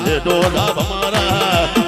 ડોલા ભમરા.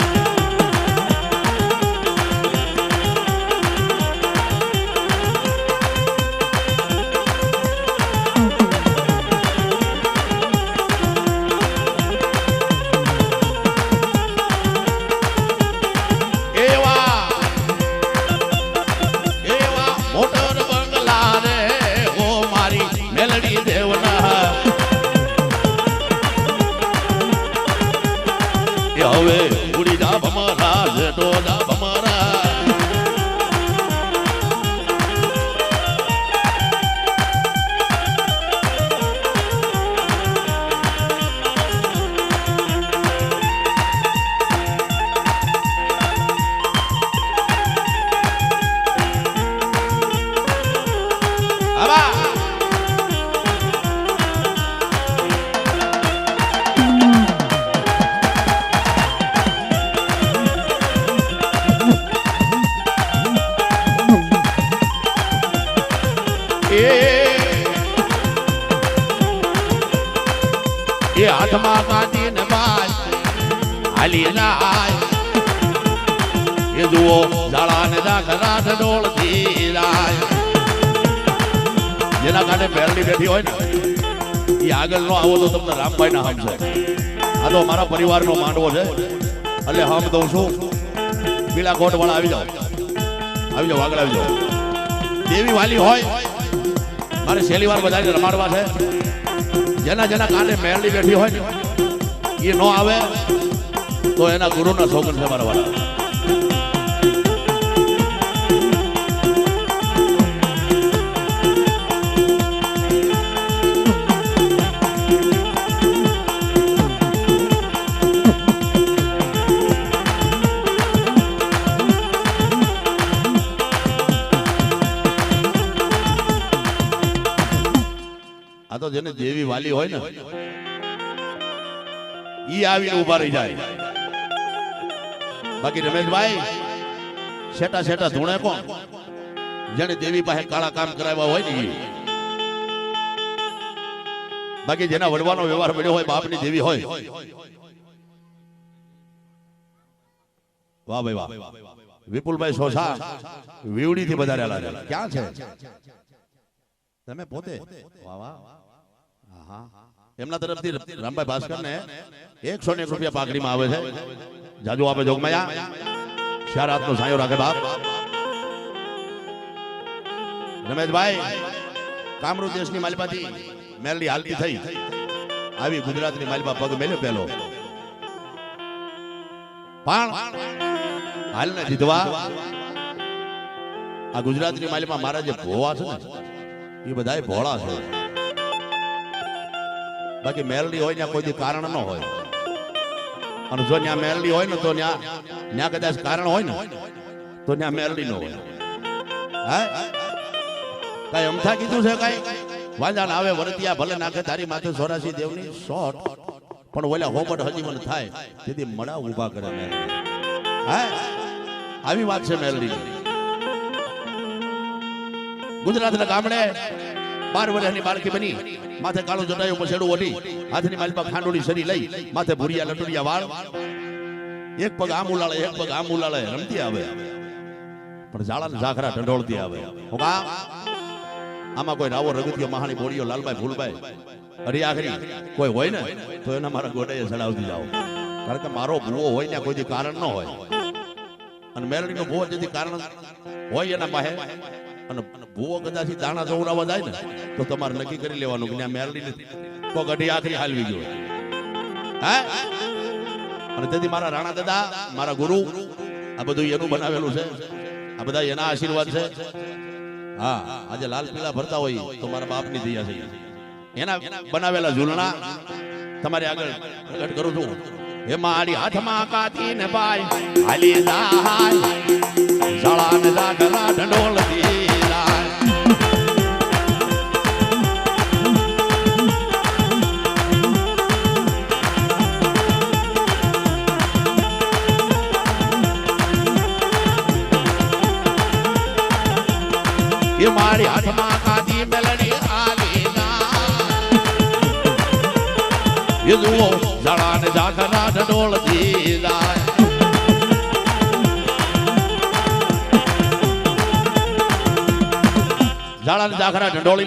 આગળ નો આવો તો તમને રામભાઈ ના હમશે આ તો મારા પરિવારનો માંડવો છે. એટલે હમ દઉં છું. પીળા કોટ વાળા આવી જાઓ. આવી જાઓ, આગળ આવી જાઓ. દેવી વાલી હોય, મારે છેલ્લી વાર બધાને રમાડવા છે. જેના જેના કાને મેરડી બેઠી હોય, એ ન આવે, તો એના ગુરુના સોગન છે મારા વાળા જેને દેવી વાલી હોય ને, ઈ આવીને ઊભા રહી જાય. બાકી રમેશભાઈ, શેટા શેટા ધૂણે કોણ? જેને દેવી પાસે કાળા કામ કરાવ્યા હોય ને બાકી જેના વડવાનો વ્યવહાર મળ્યો હોય, બાપની દેવી હોય. વાહ ભાઈ વાહ. વિપુલભાઈ સોસા વીવડી થી વધારેલા ક્યાં છે? તમે પોતે? વાહ વાહ. એમના તરફથી રામભાઈ ભાસ્કર ને એકસો ને એક રૂપિયા પાઘડીમાં આવે છે. જાજુ આપે જોગમાયા. ચાર હાથનો સાયો રાખે બાપ. રમેશભાઈ કામરૂ દેશની માલિપાથી મેલડી હાલતી થઈ. આવી ગુજરાતની માલિપા પગ મેલ્યો પેલો. પણ હાલને જીતવા આ ગુજરાતની માલિપા મારા જે ભોવા છે ને, એ બધા ભોળા છે. બાકી મેલડી હોય ત્યાં કોઈ કારણ ન હોય. અને જો ત્યાં મેલડી હોય ને તો ત્યાં ત્યાં કદાચ કારણ હોય ને, તો ત્યાં મેલડી ન હોય. હા? કઈ અમથા કીધું છે કઈ? વાંધા આવે, વરતિયા ભલે નાખે, તારી માથે સોરાસી દેવની શોટ. પણ ઓલા હોબટ હજી મને થાય, તેથી મડા ઊભા કરે મેલડી. હા? આવી વાત છે મેલડી. ગુજરાતના ગામડે બાર વર્ષની બાળકી બની. માથે કાળું જટાયો પછેડો ઓઢી, હાથની માલપા ખાંડોળી શરી લઈ, માથે ભૂરિયા લટુડિયા વાળ. એક પગ આમ ઉલાળે, એક પગ આમ ઉલાળે, રમતી આવે. પણ ઝાડા ઝાખરા ઢંઢોળતી આવે. હું આમાં કોઈ રાવો રગતિયો મહાણી બોડીઓ લાલભાઈ ભૂલભાઈ અરે આખરી, કોઈ હોય ને, તો એના મારા ગોડાએ ચડાવતી જાઓ. કારણ કે મારો ભૂવો હોય ને કોઈ કારણ ન હોય. અને મેલડીનો ભૂવો જેથી કારણ હોય એના પાસે અને ભૂવો કદાચ દાણા જોવડાવવા જાય ને, તો તમારે નક્કી કરી લેવાનું કે નથી. કોક અઢી આખરી હાલવી જોઈએ. અને તેથી મારા રાણા દાદા, મારા ગુરુ, આ બધું એનું બનાવેલું છે. આ બધા એના આશીર્વાદ છે. હા, આજે લાલ પીળા ભરતા હોય તો મારા બાપની દયા છે. એના બનાવેલા ઝૂલણા તમારે આગળ પ્રગટ કરું છું. હે મારી હાથમાં કાતી ને ભાઈ હાલી લાલ જળાન ને ઝાકરા એ મારી હાથમાં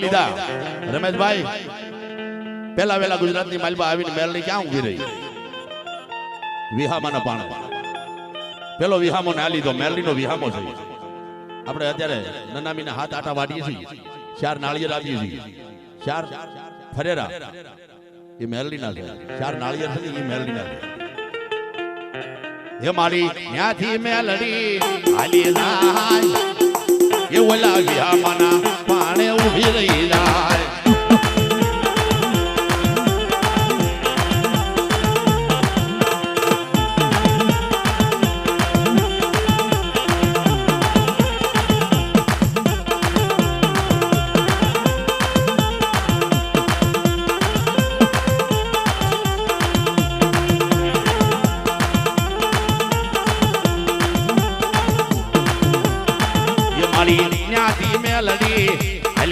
લીધા. રમેશભાઈ પેલા વેલા ગુજરાતની માલબા આવીને મેલની ક્યાં ઊભી રહી? વિહામાના પાણ. પેલો વિહામો ના લીધો, મેલડીનો વિહામો છે આપણે અત્યારે નનામીના હાથ આટા વાટીએ છીએ. ચાર નાળિયેર આપીએ છીએ. ચાર ફરેરા. એ મેલડીના છે. ચાર નાળિયેર છે એ મેલડીના છે. હે મારી ત્યાંથી મેલડી, હાલી જાય એ લાગ્યા મના પાણે ઊભી રહી જાય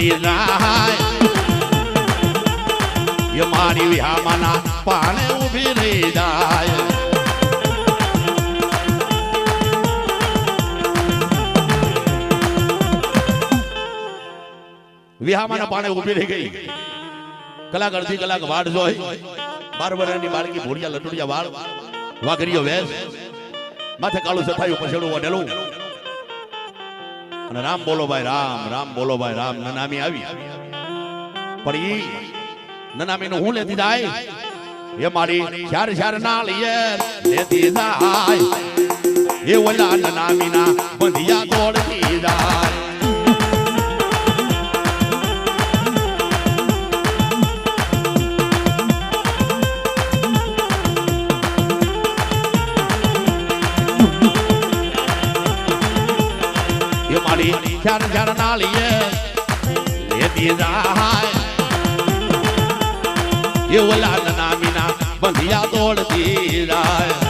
હાલી જાય. એ મારી વિહામાના પાણે ઊભી રહી જાય. વિહામાના પાણે ઊભી રહી ગઈ. કલાક અડધી કલાક વાડ જોઈ. બાર વર્ષની બાળકી ભોળિયા લટુડિયા વાળ, વાઘરીઓ વેશ. માથે કાળું સફાયું પછેડું વઢેલું અને રામ બોલો ભાઈ, રામ રામ બોલો ભાઈ, રામ. નનામી આવી. પણ ઈ નનામી નું હું લેતી જાય? એ મારી ચાર ચાર નાળીએ લેતી જાય. એ ઓલા નનામી ના બંધિયા દોડતી જાય. મારી ચાર ચાર નાળીએ લેતી જાય. એ ઓલા નનામીના બંધિયા તોડતી જાય.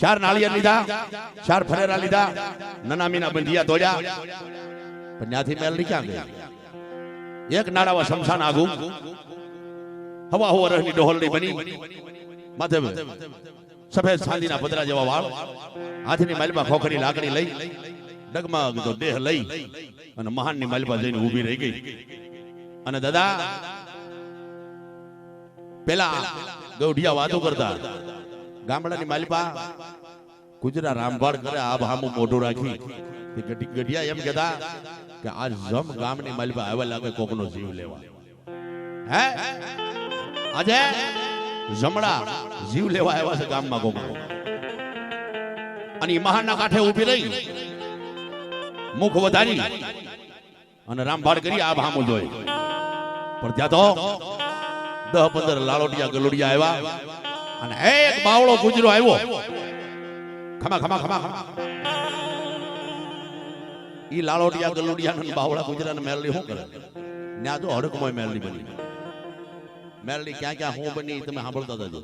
ચાર નાળિયેર લીધા, ચાર ફરેરા લીધા નનામીના બંધિયા દોડ્યા પણ ત્યાંથી મેલડી ક્યાં ગઈ એક નાળાવા શમશાન આગું. હવા હવા રહની ડોહલડી બની. માથે સફેદ ચાંદીના પતરા જેવા વાળ. હાથની માલમાં ખોખરી લાકડી લઈ ડગમાં તો દેહ લઈ, અને મહાનની માલમાં જઈને ઊભી રહી ગઈ. અને દાદા, પેલા ગૌઢિયા વાતો કરતા. ગામડાની માલિપા ગુજરા રામવાડ કરે આ ભામું મોઢું રાખી. તે ગઢી- ગઢિયા એમ કહેતા કે આ જમ ગામની માલિપા આવ્યા લાગે કોકનો જીવ લેવા. હે? આજે જમડા જીવ લેવા આવ્યા છે ગામમાં કોક. અને મહાના કાંઠે ઊભી રહી. મુખ વધારી. અને રામભાડ કરી આ ભામું જોઈ. પણ ત્યાં તો દહ પંદર લાલોટિયા ગલોડિયા આવ્યા. અને એક બાવળો ગુજરો આવ્યો. ખમા ખમા ખમા ખમા. ઈ લાલોડિયા ગલુડિયા ને બાવળા ગુજરાત મેલડી શું કરે? ન્યા તો હડકમોય મેલડી બની. મેલડી ક્યાં ક્યાં હું બની, તમે સાંભળતા જજો.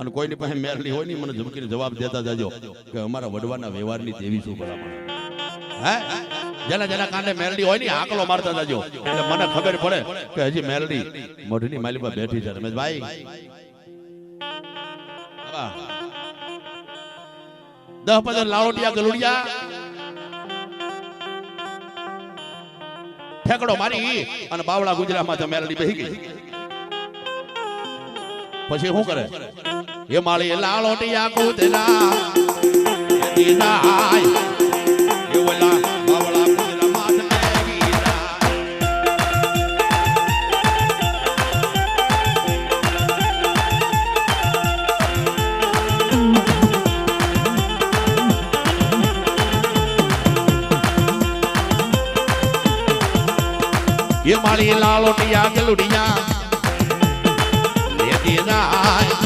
અને કોઈની પાસે મેલડી હોય ને મને ધમકીને જવાબ દેતા જજો કે અમારા વડવાના વ્યવહારની તેવી શું ભલામણ. હે? જેના જેના કાંડે મેલડી હોય ને આકલો મારતા જજો. એટલે મને ખબર પડે કે હજી મેલડી મોઢની પર બેઠી છે રમેશભાઈ. દહ પંદર લાળોટિયા ગલુડિયા. ઠેકડો મારી અને બાવળા ગુજરાતમાં માં મેલડી બેહી ગઈ. પછી શું કરે? એ માળી લાળોટિયા કૂતરા માળી લાલોટિયા ગલુડિયા. લેતી જાય.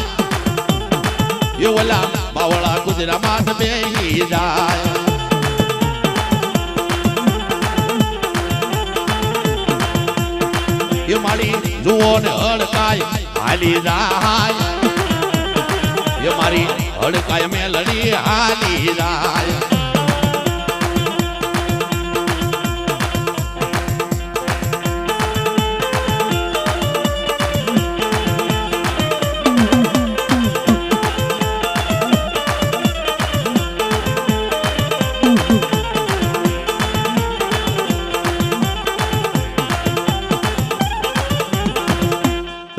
એ ઓલા બાવળા ગુજરામાં બેહી જાય. એ મારી જુઓ ને હડકાય હાલી જાય. એ મારી હડકાય મેલડી હાલી જાય.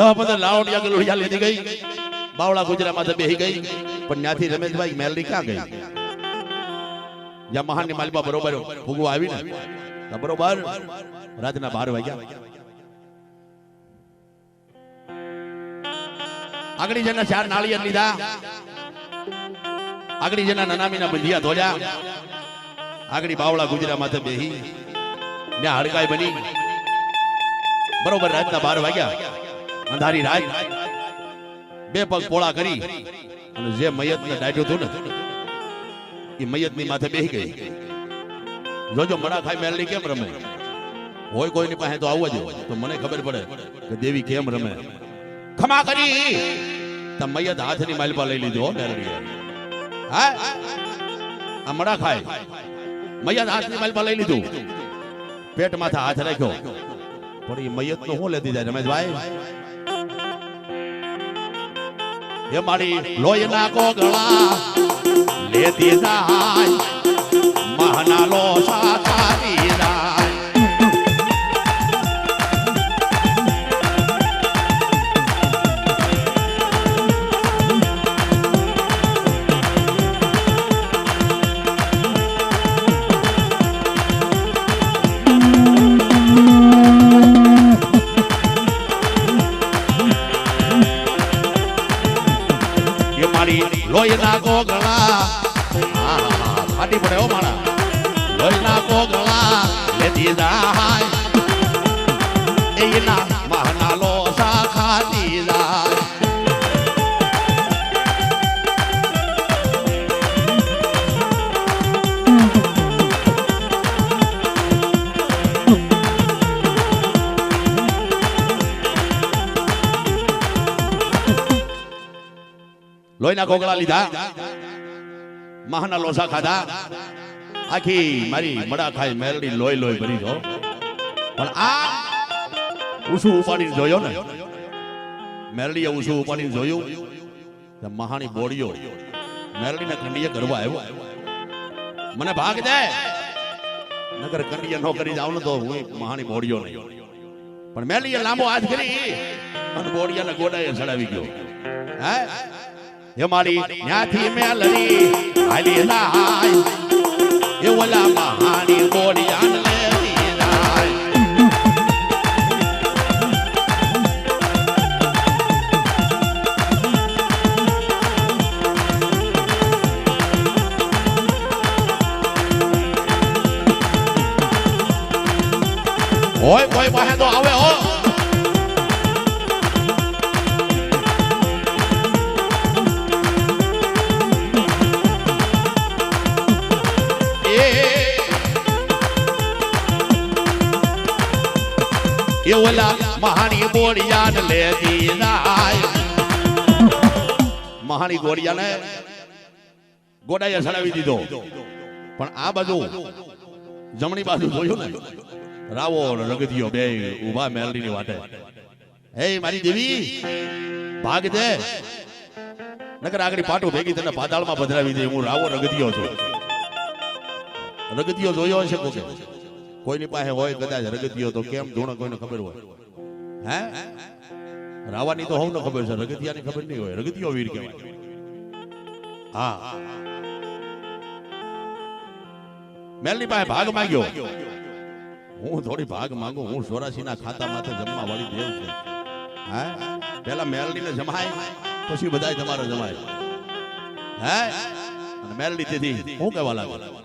દહ પંદર લાવડિયા કે લોહિયા લીધી ગઈ. બાવળા ગુજરામાં બેહી ગઈ. પણ ત્યાંથી રમેશભાઈ મેલડી ક્યાં ગઈ? જ્યાં મહાનની માલિબા બરોબર ભૂગવા આવી ને બરોબર રાતના બાર વાગ્યા. આગળ જેના ચાર નાળિયેર લીધા. આગળ જેના નનામીના બંધિયા ધોળ્યા. આગળ બાવળા ગુજરા માથે બેહી. ત્યાં હડકાઈ બની. બરોબર રાતના બાર વાગ્યા. અંધારી રાત બે પગ પોળા કરી અને જે મયત ને દાઢ્યું હતું ને, એ મયતની માથે બેહી ગઈ. જોજો મડા ખાઈ મેલડી કેમ રમે? હોય કોઈની પાસે તો આવવા જો, તો મને ખબર પડે કે દેવી કેમ રમે. ખમા કરી. તો મયત હાથની માલપા લઈ લીધો, હો હા? આ મડા ખાય. મયત હાથની માલપા લઈ લીધું. પેટ માથે હાથ રાખ્યો. પણ એ મયતનું શું લેતી જાય, રમેશભાઈ? એ મારી લોહીના કોગળા લેતી જાય મહાના લોસા ખાતી એ મારી લોહીના આહા, ફાટી પડે હો મારા. લોહીના કોગળા લેતી જાય. એના મહાના લોસા કોગળા લીધા માહના લોસા ખાધા. આખી મારી મડા ખાઈ મેરડી લોહી લોહી ભરી જો પણ આ ઉસું ઉપાડીને જોયો ને. મેલડીએ ઉસું ઉપાડીને જોયું. મહાની બોડીઓ મેરડીને ખંડીએ કરવા આવ્યો. મને ભાગ દે. નગર કંડીએ નો કરી જાવ ને તો હું મહાની બોડીઓ નહીં. પણ મેલીએ લાંબો હાથ કરી અને બોડિયાને ગોડાએ ચડાવી ગયો. હે? એ મારી ન્યાથી મેલડી હાલી જાય એ ઓલા મહાની બોડિયાને લેતી જાય હોય કોઈ પાસે તો આવે હો. એ મહાણી બોડિયાને લેતી જાય. મહાની ગોળિયાને ગોડાયા સડાવી દીધો. પણ આ બાજુ જમણી બાજુ જોયું ને, રાવો રગદીયો બે ઊભા મેલડીની વાટે. હે મારી દેવી, ભાગ દે. નકર આગળ પાટું ભેગી તને પાતાળમાં પધરાવી દે. હું રાવો રગદીયો છું. રગદીયો જોયો હશે કોકે? કોઈની પાસે હોય કદાચ રગતિયો તો કેમ, ધૂણ કોઈને ખબર હોય. હે? રાવાની તો હવને ખબર છે, રગતિયાની ખબર નહીં હોય. રગતિયો વીર કહેવાય. હા. મેલની પાસે ભાગ માંગ્યો. હું થોડી ભાગ માંગુ, હું સોરાસીના માથે જમવા વાળી દેવ છું. હે? પેલા મેલડીને જમાય, પછી બધાય તમારે જમાય. હે? મેલડી તેથી, હું કહેવા લાગે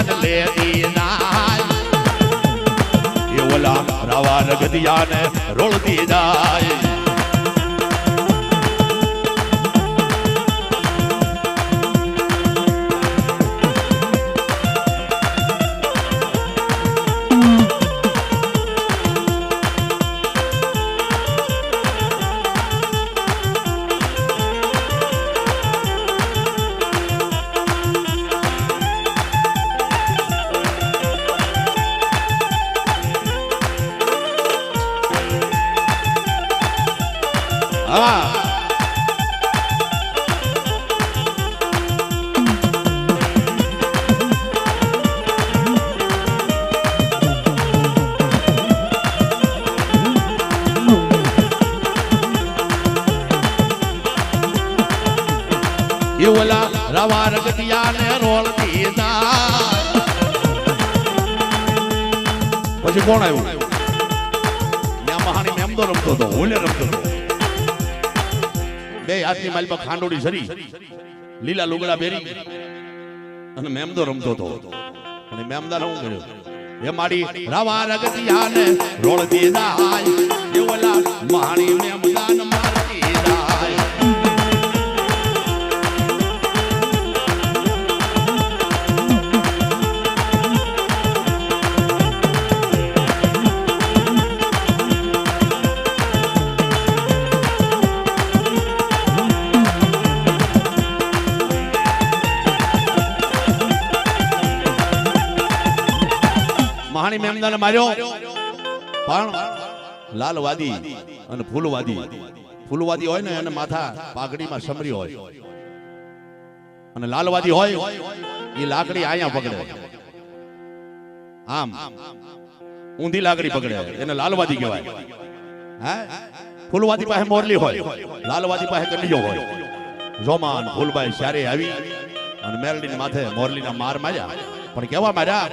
ને રોળતી જાય. ઓલા રવા રગતિયા રોળતી જાય પછી કોણ આવ્યું? ત્યાં હું લીલા લુગડા પહેરી, અને મેમદો રમતો હતો. અને મેમદાર શું કર્યું? એ રવા રગતિયા ને રોળતી જાય એ ઓલા મેમદાન મારતી મહાણી માર્યો. પણ લાલવાદી અને ફૂલવાદી. ફૂલવાદી હોય ને એને માથા પાઘડીમાં સમરી હોય. અને લાલવાદી હોય એ લાકડી અહીંયા પકડે. આમ ઊંધી લાકડી પકડે. એને લાલવાદી કહેવાય. હે? ફૂલવાદી પાસે મોરલી હોય. લાલવાદી પાસે કડીયો હોય. જોમાન ફૂલબાઈ સારે આવી અને મેરડીની માથે મોરલીના માર માર્યા. પણ કેવા માર્યા?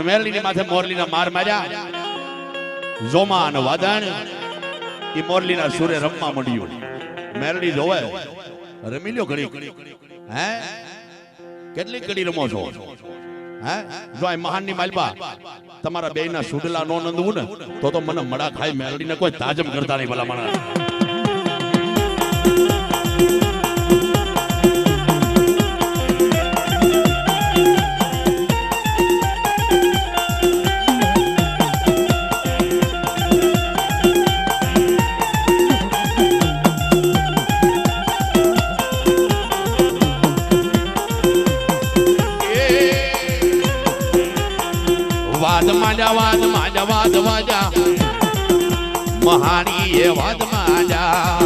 અને મેરલીની માથે મોરલીના માર માર્યા. જોમા અને વાદણ એ મોરલીના સુરે રમવા મળ્યું મેરડી જોવે, રમી લ્યો ઘડી હે? કેટલી કડી રમો છો? હે? જો આ મહાનની માલબા તમારા બેયના સુડલા નો નંદવું ને, તો તો મને મડા ખાઈ મેરડીને કોઈ તાજમ કરતા નહીં ભલા મને મહાની એ વાદ માજા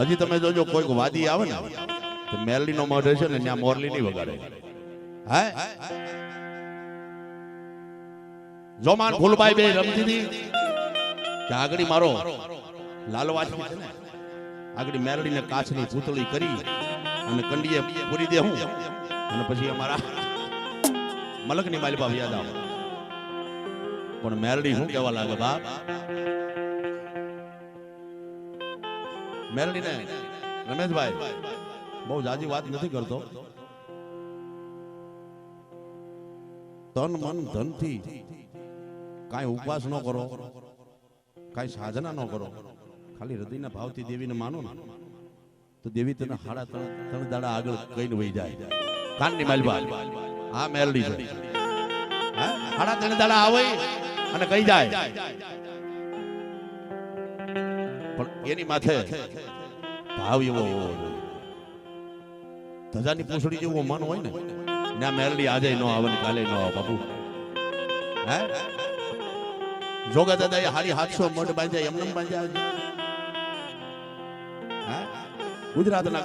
હજી તમે જોજો કોઈક વાદી આવે ને, તો મેરલી નો મોઢ છે ને, ત્યાં મોરલી નહીં વગાડે. હે? જોમાન ફૂલભાઈ બે રમતી હતી કે આગળી મારો લાલવાજ આગળ મેરડીને કાચની પૂતળી કરી અને કંડીએ પૂરી દે હું. અને પછી અમારા મલકની માલિપા યાદ આવે. પણ મેરડી શું કહેવા લાગે બાપ? મેરડીને રમેશભાઈ, બહુ જાજી વાત નથી કરતો. તન મન ધનથી કાંઈ ઉપવાસ ન કરો, કાંઈ સાધના ન કરો. ખાલી હૃદયના ભાવથી દેવીને માનો ને. તો દેવી તને હાડા ત્રણ ત્રણ દાડા આગળ કઈને વહી જાય. કાનની માલબા આ મેલડી છે. હાડા ત્રણ દાડા આવે અને કહી જાય. પણ એની માથે ભાવ એવો હોવો ધજાની પૂંછડી જેવું મન હોય ને ના મેલડી આજે ન આવે ને કાલે ન આવે બાપુ. હે? જોગા દાદા એ હાડી હાથસો મઢ બાંધ્યા એમને બાંધ્યા ગુજરાતના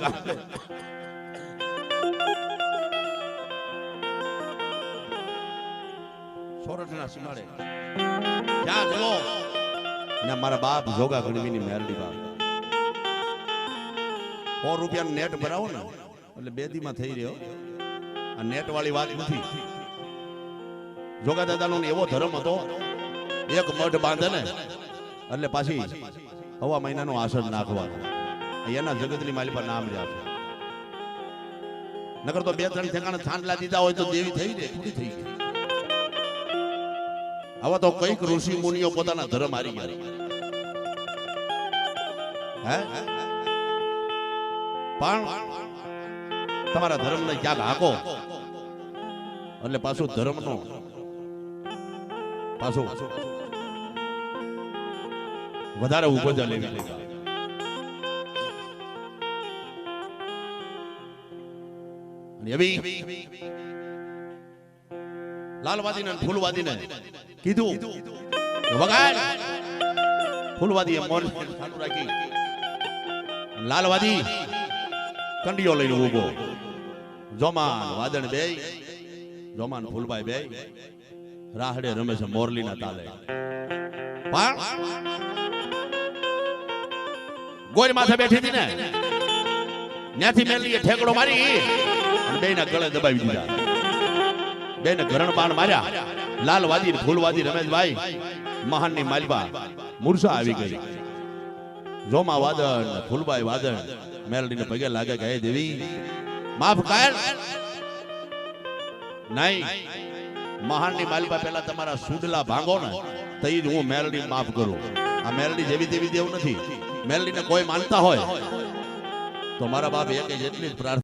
ને, મારા બાપ જોગા સો રૂપિયાનું નેટ ભરાવો ને, એટલે બે દીમાં થઈ રહ્યો. આ નેટ વાળી વાત નથી. જોગા દાદાનો એવો ધર્મ હતો, એક મઢ બાંધે ને, એટલે પાછી હવા મહિનાનું આસન નાખવાનું. એના જગતની માલી પર નામ છે નકર તો બે ત્રણ ઠેકાણે થાંડલા દીધા હોય તો દેવી થઈ જાય પૂરી થઈ ગઈ આવા તો કંઈક ઋષિ મુનિઓ પોતાના ધર્મ હારી ગયા. હે? પણ તમારા ધર્મને ક્યાંક હાકો? એટલે પાછું ધર્મનો પાછું વધારે ઉપજા લેવી લેવી. લાલવાદી કંડિયો લઈને ઊભો જોમાન વાદણ બે. જોમાન ફૂલભાઈ બે. રાહડે રમે છે મોરલીના તાલે. પણ ગોરી માથે બેઠી હતી ને. ત્યાંથી મેલીએ ઠેકડો મારી. બેયના ગળે દબાવી દીધા. બેને ઘરણ બાણ માર્યા. લાલવાદી ને ફૂલવાદી રમેશભાઈ મહાનની માલબા, મૂર્છા આવી ગઈ. રોમા વાદળ ફૂલબાઈ વાદળ મેલડીને પગે લાગે કે, હે દેવી, માફ કર. નહીં, મહાનની માલબા પહેલા તમારા સુડલા ભાંગો ને તઈ હું મેલડી માફ કરું. આ મેલડી જેવી તેવી દેવ નથી. મેલડીને કોઈ માનતા હોય, તો મારા બાપ એક જ એટલી જ પ્રાર્થના